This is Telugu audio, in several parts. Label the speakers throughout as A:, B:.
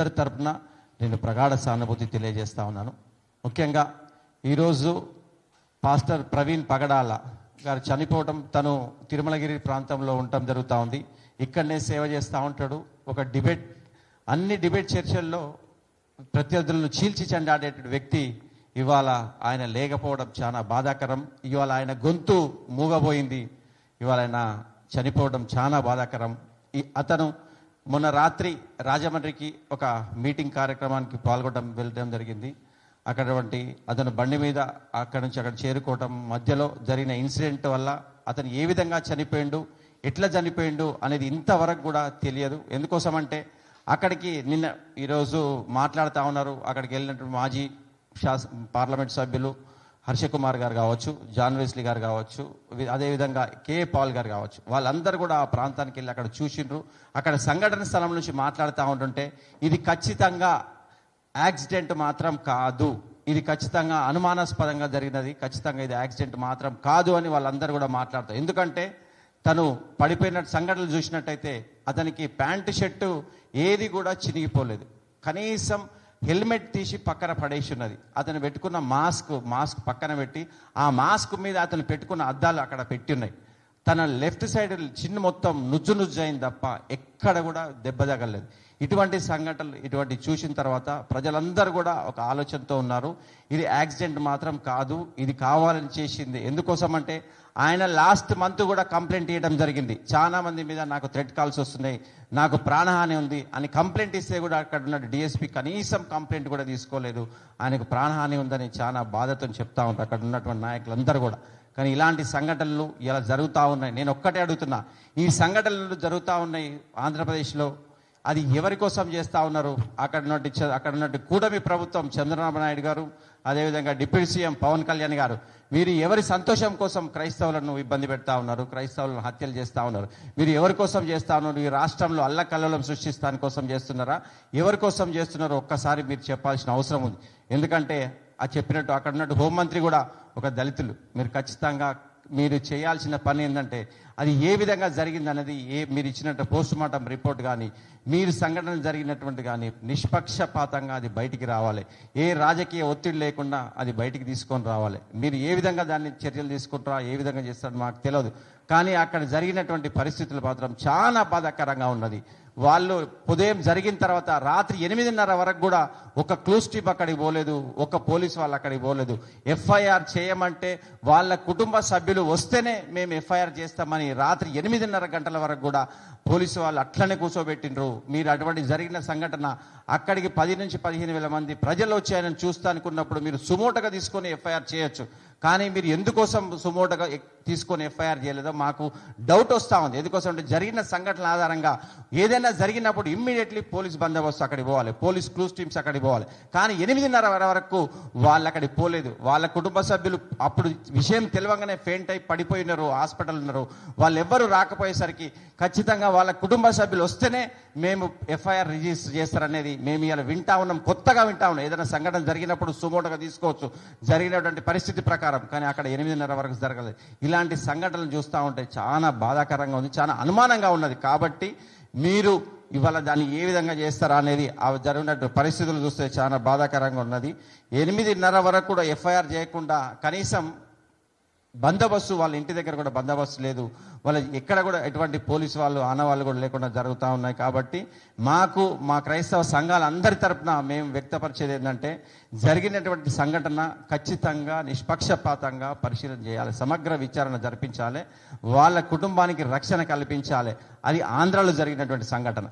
A: అందరి తరపున నేను ప్రగాఢ సానుభూతి తెలియజేస్తా ఉన్నాను. ముఖ్యంగా ఈరోజు పాస్టర్ ప్రవీణ్ పగడాల గారు చనిపోవటం తను తిరుమలగిరి ప్రాంతంలో ఉండటం జరుగుతూ ఉంది. ఇక్కడనే సేవ చేస్తూ ఉంటాడు. ఒక డిబేట్ అన్ని డిబేట్ చర్చల్లో ప్రత్యర్థులను చీల్చి చెండాడే వ్యక్తి ఇవాళ ఆయన లేకపోవడం చాలా బాధాకరం. ఇవాళ ఆయన గొంతు మూగబోయింది. ఇవాళ ఆయన చనిపోవడం చాలా బాధాకరం. ఈ అతను మొన్న రాత్రి రాజమండ్రికి ఒక మీటింగ్ కార్యక్రమానికి పాల్గొనడం వెళ్ళడం జరిగింది. అక్కడటువంటి అతను బండి మీద అక్కడి నుంచి అక్కడ చేరుకోవటం మధ్యలో జరిగిన ఇన్సిడెంట్ వల్ల అతను ఏ విధంగా చనిపోయిండు ఎట్లా చనిపోయిండు అనేది ఇంతవరకు కూడా తెలియదు. ఎందుకోసం అంటే అక్కడికి నిన్న ఈరోజు మాట్లాడుతూ ఉన్నారు. అక్కడికి వెళ్ళినటువంటి మాజీ శాస పార్లమెంట్ సభ్యులు హర్షకుమార్ గారు కావచ్చు జాన్ వెస్లీ గారు కావచ్చు అదేవిధంగా కే పాల్ గారు కావచ్చు. వాళ్ళందరూ కూడా ఆ ప్రాంతానికి వెళ్ళి అక్కడ చూసిండ్రు. అక్కడ సంఘటన స్థలం నుంచి మాట్లాడుతూ ఉంటుంటే ఇది ఖచ్చితంగా యాక్సిడెంట్ మాత్రం కాదు. ఇది ఖచ్చితంగా అనుమానాస్పదంగా జరిగినది. ఖచ్చితంగా ఇది యాక్సిడెంట్ మాత్రం కాదు అని వాళ్ళందరూ కూడా మాట్లాడతారు. ఎందుకంటే తను పడిపోయిన సంఘటనలు చూసినట్టయితే అతనికి ప్యాంటు షర్టు ఏది కూడా చినిగిపోలేదు. కనీసం హెల్మెట్ తీసి పక్కన పడేసి ఉన్నది. అతను పెట్టుకున్న మాస్క్ మాస్క్ పక్కన పెట్టి ఆ మాస్క్ మీద అతను పెట్టుకున్న అద్దాలు అక్కడ పెట్టి ఉన్నాయి. తన లెఫ్ట్ సైడ్ చిన్న మొత్తం నుజ్జు నుజ్జు అయింది తప్ప ఎక్కడ కూడా దెబ్బ తగలేదు ఇటువంటి సంఘటనలు ఇటువంటి చూసిన తర్వాత ప్రజలందరూ కూడా ఒక ఆలోచనతో ఉన్నారు. ఇది యాక్సిడెంట్ మాత్రం కాదు ఇది కావాలని చేసింది. ఎందుకోసం అంటే ఆయన లాస్ట్ మంత్ కూడా కంప్లైంట్ ఇవ్వడం జరిగింది. చాలా మంది మీద నాకు థ్రెడ్ కాల్స్ వస్తున్నాయి నాకు ప్రాణహాని ఉంది అని కంప్లైంట్ ఇస్తే కూడా అక్కడ ఉన్న డిఎస్పీ కనీసం కంప్లైంట్ కూడా తీసుకోలేదు. ఆయనకు ప్రాణహాని ఉందని చాలా బాధతో చెప్తా ఉంటారు అక్కడ ఉన్నటువంటి నాయకులందరూ కూడా. కానీ ఇలాంటి సంఘటనలు ఇలా జరుగుతూ ఉన్నాయి. నేను ఒక్కటే అడుగుతున్నా ఈ సంఘటనలు జరుగుతూ ఉన్నాయి ఆంధ్రప్రదేశ్లో. అది ఎవరి కోసం చేస్తూ ఉన్నారు? అక్కడ నుండి అక్కడ నుండి కూటమి ప్రభుత్వం చంద్రబాబు నాయుడు గారు అదేవిధంగా డిప్యూటీ సీఎం పవన్ కళ్యాణ్ గారు వీరు ఎవరి సంతోషం కోసం క్రైస్తవులను ఇబ్బంది పెడతా ఉన్నారు? క్రైస్తవులను హత్యలు చేస్తూ ఉన్నారు. మీరు ఎవరి కోసం చేస్తా ఉన్నారు? ఈ రాష్ట్రంలో అల్లకల్లోలం సృష్టిస్తాని కోసం చేస్తున్నారా? ఎవరి కోసం చేస్తున్నారో ఒక్కసారి మీరు చెప్పాల్సిన అవసరం ఉంది. ఎందుకంటే ఆ చెప్పినట్టు అక్కడ ఉన్నట్టు హోంమంత్రి కూడా ఒక దళితులు. మీరు ఖచ్చితంగా మీరు చేయాల్సిన పని ఏంటంటే అది ఏ విధంగా జరిగిందన్నది ఏ మీరు ఇచ్చినట్టు పోస్ట్ మార్టం రిపోర్ట్ కానీ మీరు సంఘటన జరిగినటువంటి కానీ నిష్పక్షపాతంగా అది బయటికి రావాలి. ఏ రాజకీయ ఒత్తిడి లేకుండా అది బయటికి తీసుకొని రావాలి. మీరు ఏ విధంగా దాన్ని చర్యలు తీసుకుంటారా ఏ విధంగా చేస్తారో మాకు తెలియదు కానీ అక్కడ జరిగినటువంటి పరిస్థితులు మాత్రం చాలా బాధాకరంగా ఉన్నది. వాళ్ళు ఉదయం జరిగిన తర్వాత రాత్రి ఎనిమిదిన్నర వరకు కూడా ఒక క్లూస్ టీప్ అక్కడికి పోలేదు ఒక పోలీస్ వాళ్ళు అక్కడికి పోలేదు. ఎఫ్ఐఆర్ చేయమంటే వాళ్ళ కుటుంబ సభ్యులు వస్తేనే మేము ఎఫ్ఐఆర్ చేస్తామని రాత్రి ఎనిమిదిన్నర గంటల వరకు కూడా పోలీసు వాళ్ళు అట్లనే కూర్చోబెట్టిండ్రు. మీరు అటువంటి జరిగిన సంఘటన అక్కడికి పది నుంచి పదిహేను వేల మంది ప్రజలు వచ్చి ఆయన చూస్తా అనుకున్నప్పుడు మీరు సుమోటగా తీసుకొని ఎఫ్ఐఆర్ చేయొచ్చు. కానీ మీరు ఎందుకోసం సుమోటగా తీసుకొని ఎఫ్ఐఆర్ చేయలేదో మాకు డౌట్ వస్తూ ఉంది. ఎందుకోసం అంటే జరిగిన సంఘటనల ఆధారంగా ఏదైనా జరిగినప్పుడు ఇమ్మీడియట్లీ పోలీస్ బందోబస్తు అక్కడికి పోవాలి. పోలీస్ క్రూస్ టీమ్స్ అక్కడికి పోవాలి. కానీ ఎనిమిదిన్నర వరకు వాళ్ళు అక్కడికి పోలేదు. వాళ్ళ కుటుంబ సభ్యులు అప్పుడు విషయం తెలియగానే ఫెయింట్ అయి పడిపోయినారు హాస్పిటల్ ఉన్నారు. వాళ్ళు ఎవ్వరు రాకపోయేసరికి ఖచ్చితంగా వాళ్ళ కుటుంబ సభ్యులు వస్తేనే మేము ఎఫ్ఐఆర్ రిజిస్టర్ చేస్తారనేది మేము ఇలా వింటా ఉన్నాం కొత్తగా వింటా ఉన్నాం. ఏదైనా సంఘటన జరిగినప్పుడు సుమోటగా తీసుకోవచ్చు. జరిగినటువంటి పరిస్థితి ప్రకారం. కానీ అక్కడ ఎనిమిదిన్నర వరకు జరగలేదు. ఇలాంటి సంఘటనలు చూస్తూ ఉంటే చాలా బాధాకరంగా ఉంది చాలా అనుమానంగా ఉన్నది. కాబట్టి మీరు ఇవాళ దాన్ని ఏ విధంగా చేస్తారా అనేది ఆ జరిగినట్టు పరిస్థితులు చూస్తే చాలా బాధాకరంగా ఉన్నది. ఎనిమిదిన్నర వరకు కూడా ఎఫ్ఐఆర్ చేయకుండా కనీసం బందోబస్తు వాళ్ళ ఇంటి దగ్గర కూడా బందోబస్తు లేదు. వాళ్ళ ఎక్కడ కూడా ఎటువంటి పోలీసు వాళ్ళు ఆనవాళ్ళు కూడా లేకుండా జరుగుతూ ఉన్నాయి కాబట్టి మాకు మా క్రైస్తవ సంఘాల అందరి తరపున మేము వ్యక్తపరిచేది ఏంటంటే జరిగినటువంటి సంఘటన ఖచ్చితంగా నిష్పక్షపాతంగా పరిశీలన చేయాలి. సమగ్ర విచారణ జరిపించాలి. వాళ్ళ కుటుంబానికి రక్షణ కల్పించాలి. అది ఆంధ్రాలో జరిగినటువంటి సంఘటన.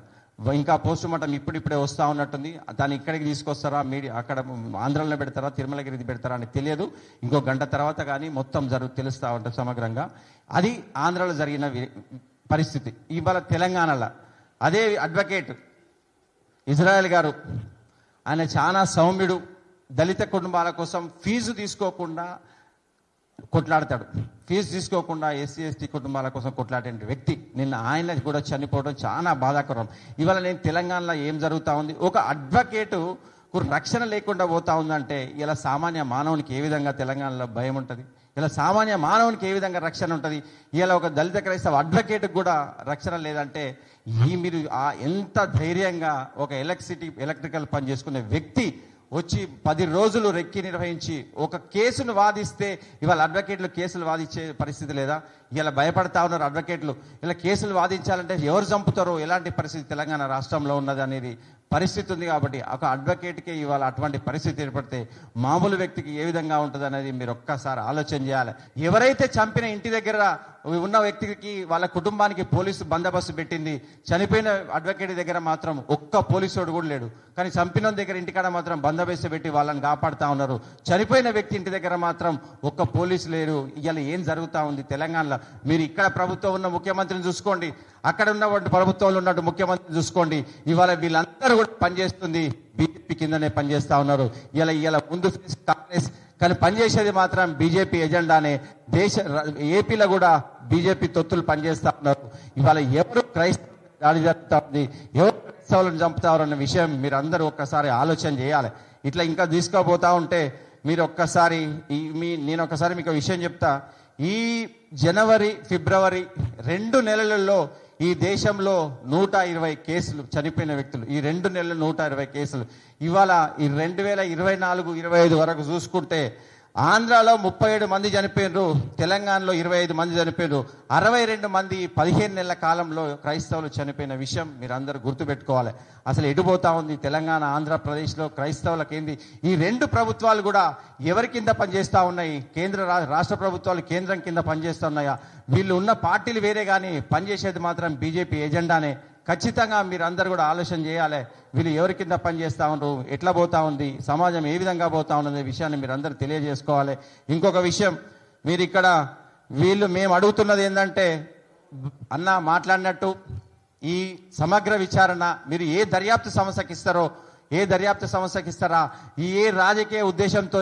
A: ఇంకా పోస్ట్ మార్టం ఇప్పుడిప్పుడే వస్తూ ఉన్నట్టుంది. దాన్ని ఇక్కడికి తీసుకొస్తారా? మీడియా అక్కడ ఆంధ్రలో పెడతారా? తిరుమలగిరి పెడతారా అని తెలియదు. ఇంకో గంట తర్వాత కానీ మొత్తం జరుగు తెలుస్తూ ఉంటుంది సమగ్రంగా. అది ఆంధ్రలో జరిగిన పరిస్థితి. ఇవాళ తెలంగాణలో అదే అడ్వకేట్ ఇజ్రాయెల్ గారు ఆయన చాలా సౌమ్యుడు దళిత కుటుంబాల కోసం ఫీజు తీసుకోకుండా కొట్లాడతాడు. ఫీజు తీసుకోకుండా ఎస్సీ ఎస్టీ కుటుంబాల కోసం కొట్లాడిన వ్యక్తి నిన్న ఆయన కూడా చనిపోవడం చాలా బాధాకరం. ఇవాళ నేను తెలంగాణలో ఏం జరుగుతూ ఉంది? ఒక అడ్వకేటు రక్షణ లేకుండా పోతా ఉందంటే ఇలా సామాన్య మానవునికి ఏ విధంగా తెలంగాణలో భయం ఉంటుంది? ఇలా సామాన్య మానవునికి ఏ విధంగా రక్షణ ఉంటుంది? ఇలా ఒక దళిత క్రైస్తవ అడ్వకేట్ కూడా రక్షణ లేదంటే ఈ మీరు ఆ ఎంత ధైర్యంగా ఒక ఎలక్ట్రిసిటీ ఎలక్ట్రికల్ పని చేసుకునే వ్యక్తి వచ్చి పది రోజులు రెక్కి నిర్వహించి ఒక కేసును వాదిస్తే ఇవాళ అడ్వకేట్లు కేసులు వాదించే పరిస్థితి లేదా? ఇలా భయపడతా ఉన్నారు అడ్వకేట్లు ఇలా కేసులు వాదించాలంటే ఎవరు చంపుతారో? ఎలాంటి పరిస్థితి తెలంగాణ రాష్ట్రంలో ఉన్నది అనేది పరిస్థితి ఉంది కాబట్టి ఒక అడ్వకేట్కి ఇవాళ అటువంటి పరిస్థితి ఏర్పడితే మామూలు వ్యక్తికి ఏ విధంగా ఉంటుంది అనేది మీరు ఒక్కసారి ఆలోచన చేయాలి. ఎవరైతే చంపిన ఇంటి దగ్గర ఉన్న వ్యక్తికి వాళ్ళ కుటుంబానికి పోలీసు బందోబస్తు పెట్టింది చనిపోయిన అడ్వకేట్ దగ్గర మాత్రం ఒక్క పోలీసుడు కూడా లేడు. కానీ చంపిన దగ్గర ఇంటికాడ మాత్రం బందోబస్తు పెట్టి వాళ్ళని కాపాడుతా ఉన్నారు. చనిపోయిన వ్యక్తి ఇంటి దగ్గర మాత్రం ఒక్క పోలీసు లేరు. ఇవాళ ఏం జరుగుతూ ఉంది తెలంగాణలో? మీరు ఇక్కడ ప్రభుత్వం ఉన్న ముఖ్యమంత్రిని చూసుకోండి. అక్కడ ఉన్నటువంటి ప్రభుత్వంలో ఉన్నట్టు ముఖ్యమంత్రి చూసుకోండి. ఇవాళ వీళ్ళందరూ కూడా పనిచేస్తుంది. బీజేపీ కిందనే పనిచేస్తా ఉన్నారు. ఇలా ఇలా ముందు కాంగ్రెస్ కానీ పనిచేసేది మాత్రం బీజేపీ ఎజెండానే. దేశ ఏపీలో కూడా బీజేపీ తొత్తులు పనిచేస్తా ఉన్నారు. ఇవాళ ఎవరు క్రైస్తవ దాడి జరుగుతా ఉంది? ఎవరు క్రైస్తవులను చంపుతారు అన్న విషయం మీరు అందరూ ఒక్కసారి ఆలోచన చేయాలి. ఇట్లా ఇంకా తీసుకోబోతా ఉంటే మీరు ఒక్కసారి ఈ మీ నేను ఒకసారి మీకు విషయం చెప్తా. ఈ జనవరి ఫిబ్రవరి రెండు నెలలలో ఈ దేశంలో నూట ఇరవై కేసులు చనిపోయిన వ్యక్తులు ఈ రెండు నెలలు నూట ఇరవై కేసులు. ఇవాళ ఈ రెండు వేల ఇరవై నాలుగు ఇరవై ఐదు వరకు చూసుకుంటే ఆంధ్రాలో ముప్పై ఏడు మంది చనిపోయినరు తెలంగాణలో ఇరవై ఐదు మంది చనిపోయినరు. అరవై రెండు మంది పదిహేను నెలల కాలంలో క్రైస్తవులు చనిపోయిన విషయం మీరు అందరూ గుర్తుపెట్టుకోవాలి. అసలు ఎటుపోతా ఉంది తెలంగాణ ఆంధ్రప్రదేశ్లో క్రైస్తవులకు ఏంది ఈ రెండు ప్రభుత్వాలు కూడా ఎవరి కింద పనిచేస్తూ ఉన్నాయి? కేంద్ర రాష్ట్ర ప్రభుత్వాలు కేంద్రం కింద పనిచేస్తున్నాయా వీళ్ళు ఉన్న పార్టీలు వేరే కానీ పనిచేసేది మాత్రం బీజేపీ ఎజెండానే. ఖచ్చితంగా మీరు అందరు కూడా ఆలోచన చేయాలి. వీళ్ళు ఎవరి కింద పనిచేస్తూ ఉండరు? ఎట్లా పోతా ఉంది? సమాజం ఏ విధంగా పోతా ఉన్నది విషయాన్ని మీరు అందరూ తెలియజేసుకోవాలి. ఇంకొక విషయం మీరు ఇక్కడ వీళ్ళు మేము అడుగుతున్నది ఏంటంటే అన్న మాట్లాడినట్టు ఈ సమగ్ర విచారణ మీరు ఏ దర్యాప్తు సంస్థకి ఇస్తారో ఏ దర్యాప్తు సంస్థకి ఇస్తారా? ఈ ఏ రాజకీయ ఉద్దేశంతో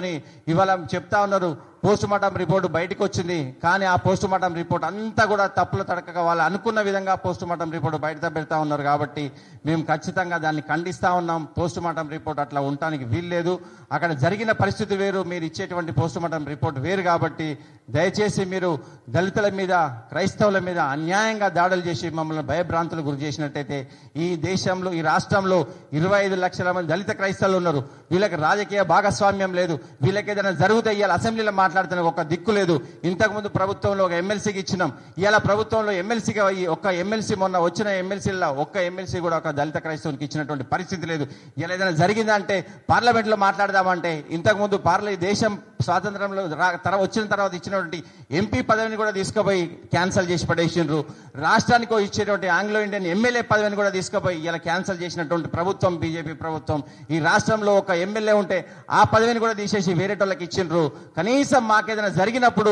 A: ఇవాళ చెప్తా ఉన్నారు పోస్ట్ మార్టం రిపోర్ట్ బయటకు వచ్చింది కానీ ఆ పోస్ట్ మార్టం రిపోర్ట్ అంతా కూడా తప్పులు తడకగా వాళ్ళు అనుకున్న విధంగా పోస్ట్ మార్టం రిపోర్ట్ బయట పెడతా ఉన్నారు కాబట్టి మేము ఖచ్చితంగా దాన్ని ఖండిస్తా ఉన్నాం. పోస్ట్ మార్టం రిపోర్ట్ అట్లా ఉండటానికి వీల్లేదు. అక్కడ జరిగిన పరిస్థితి వేరు. మీరు ఇచ్చేటువంటి పోస్ట్ మార్టం రిపోర్ట్ వేరు కాబట్టి దయచేసి మీరు దళితుల మీద క్రైస్తవుల మీద అన్యాయంగా దాడులు చేసి మమ్మల్ని భయభ్రాంతులు గురి చేసినట్టయితే ఈ దేశంలో ఈ రాష్ట్రంలో ఇరవై ఐదు లక్షల మంది దళిత క్రైస్తవులు ఉన్నారు. వీళ్ళకి రాజకీయ భాగస్వామ్యం లేదు. వీళ్ళకి ఏదైనా జరుగుతాయి అసెంబ్లీలో అసెంబ్లీలో మాట్లాడుతున్న ఒక దిక్కు లేదు. ఇంతకుముందు ప్రభుత్వంలో ఒక ఎమ్మెల్సీకి ఇచ్చినాం. ఇలా ప్రభుత్వంలో ఎమ్మెల్సీగా ఒక్క ఎమ్మెల్సీ మొన్న వచ్చిన ఎమ్మెల్సీలో ఒక్క ఎమ్మెల్సీ కూడా ఒక దళిత క్రైస్తవునికి ఇచ్చినటువంటి పరిస్థితి లేదు. ఇలా ఏదైనా జరిగిందంటే పార్లమెంట్లో మాట్లాడదామంటే ఇంతకుముందు పార్ల దేశం స్వాతంత్రంలో రా- తర్వాత వచ్చిన తర్వాత ఇచ్చినటువంటి ఎంపీ పదవిని కూడా తీసుకుపోయి క్యాన్సిల్ చేసి పడేసిండ్రు. రాష్ట్రానికి ఇచ్చేటువంటి ఆంగ్లో ఇండియన్ ఎమ్మెల్యే పదవిని కూడా తీసుకుపోయి ఇలా క్యాన్సిల్ చేసినటువంటి ప్రభుత్వం బీజేపీ ప్రభుత్వం. ఈ రాష్ట్రంలో ఒక ఎమ్మెల్యే ఉంటే ఆ పదవిని కూడా తీసేసి వేరేటోళ్ళకి ఇచ్చిండ్రు. కనీసం మాకేదైనా జరిగినప్పుడు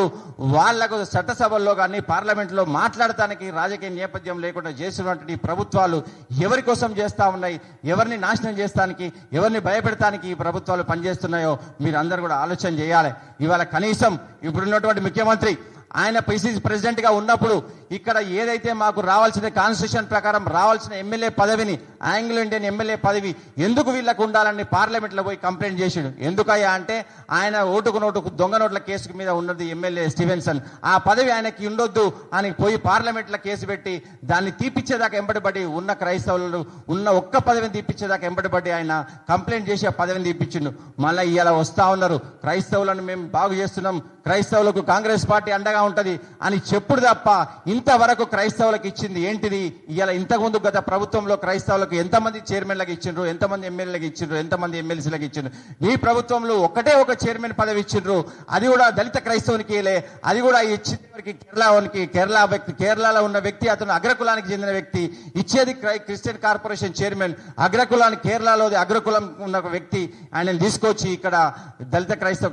A: వాళ్ళకు చట్టసభల్లో కానీ పార్లమెంట్లో మాట్లాడటానికి రాజకీయ నేపథ్యం లేకుండా చేస్తున్నటువంటి ప్రభుత్వాలు ఎవరి కోసం చేస్తా ఉన్నాయి ఎవరిని నాశనం చేస్తానికి ఎవరిని భయపెడతానికి ఈ ప్రభుత్వాలు పనిచేస్తున్నాయో మీరు అందరు కూడా ఆలోచన చేయాలి. ఇవాళ కనీసం ఇప్పుడున్నటువంటి ముఖ్యమంత్రి ఆయన పిసిసి ప్రెసిడెంట్గా ఉన్నప్పుడు ఇక్కడ ఏదైతే మాకు రావాల్సిన కాన్స్టిట్యూషన్ ప్రకారం రావాల్సిన ఎమ్మెల్యే పదవిని ఆంగ్లో ఇండియన్ ఎమ్మెల్యే పదవి ఎందుకు వీళ్ళకు ఉండాలని పార్లమెంట్లో పోయి కంప్లైంట్ చేసిండు? ఎందుకయ్యా అంటే ఆయన ఓటుకు నోటుకు దొంగ నోట్ల కేసు మీద ఉన్నది ఎమ్మెల్యే స్టీవెన్సన్. ఆ పదవి ఆయనకి ఉండొద్దు అని పోయి పార్లమెంట్లో కేసు పెట్టి దాన్ని తీపిచ్చేదాకా ఎంబడిపడి ఉన్న క్రైస్తవులు ఉన్న ఒక్క పదవిని తీపిచ్చేదాకా ఎంబడిపడి ఆయన కంప్లైంట్ చేసి ఆ పదవిని తీపిచ్చిండు. మళ్ళీ ఇలా వస్తా ఉన్నారు. క్రైస్తవులను మేము బాగు చేస్తున్నాం. క్రైస్తవులకు కాంగ్రెస్ పార్టీ అండగా ఉంటది అని చెప్పుడు తప్ప ఇంతవరకు క్రైస్తవులకు ఇచ్చింది ఏంటిది? ఇలా ఇంతకుముందు గత ప్రభుత్వంలో క్రైస్తవులకు ఎంతమంది చైర్మన్లకు ఇచ్చిండ్రు? ఎంతమంది ఎమ్మెల్యేలకు ఇచ్చిండ్రు? ఎంతమంది ఎమ్మెల్సీలకు ఇచ్చిండ్రు? ఈ ప్రభుత్వంలో ఒకటే ఒక చైర్మన్ పదవి ఇచ్చిండ్రు. అది కూడా దళిత క్రైస్తవునికి లే. అది కూడా ఇచ్చిన వరకు కేరళకి కేరళ వ్యక్తి కేరళలో ఉన్న వ్యక్తి అతను అగ్రకులానికి చెందిన వ్యక్తి. ఇచ్చేది క్రై- క్రిస్టియన్ కార్పొరేషన్ చైర్మన్. అగ్రకులానికి కేరళలో అగ్రకులం ఉన్న ఒక వ్యక్తి. ఆయనను తీసుకొచ్చి ఇక్కడ దళిత క్రైస్తవ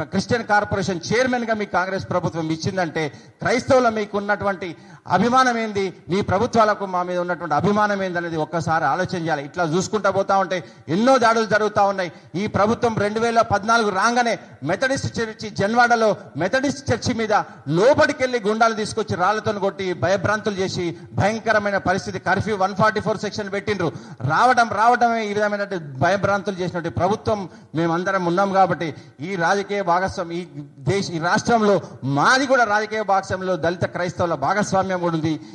A: క్రిస్టియన్ కార్పొరేషన్ చైర్మన్గా మీ కాంగ్రెస్ ప్రభుత్వం ఇచ్చిందంటే క్రైస్తవుల మీకు ఉన్నటువంటి అభిమానం ఏంది? నీ ప్రభుత్వాలకు మా మీద ఉన్నటువంటి అభిమానం ఏంది అనేది ఒక్కసారి ఆలోచన చేయాలి. ఇట్లా చూసుకుంటా పోతా ఉంటే ఎన్నో దాడులు జరుగుతూ ఉన్నాయి. ఈ ప్రభుత్వం రెండు వేల పద్నాలుగు రాగానే మెథడిస్ట్ చర్చి జన్వాడలో మెథడిస్ట్ చర్చి మీద లోపలికి గుండాలు తీసుకొచ్చి రాళ్ళతో కొట్టి భయభ్రాంతులు చేసి భయంకరమైన పరిస్థితి curfew one forty four section పెట్టిండ్రు. రావడం రావడమే ఈ విధమైన భయభ్రాంతులు చేసినటువంటి ప్రభుత్వం మేమందరం ఉన్నాం కాబట్టి ఈ రాజకీయ భాగస్వామి ఈ దేశ ఈ రాష్ట్రంలో మాది కూడా రాజకీయ భాగస్వామ్యంలో దళిత క్రైస్తవుల భాగస్వామ్యం కూడా ఉంది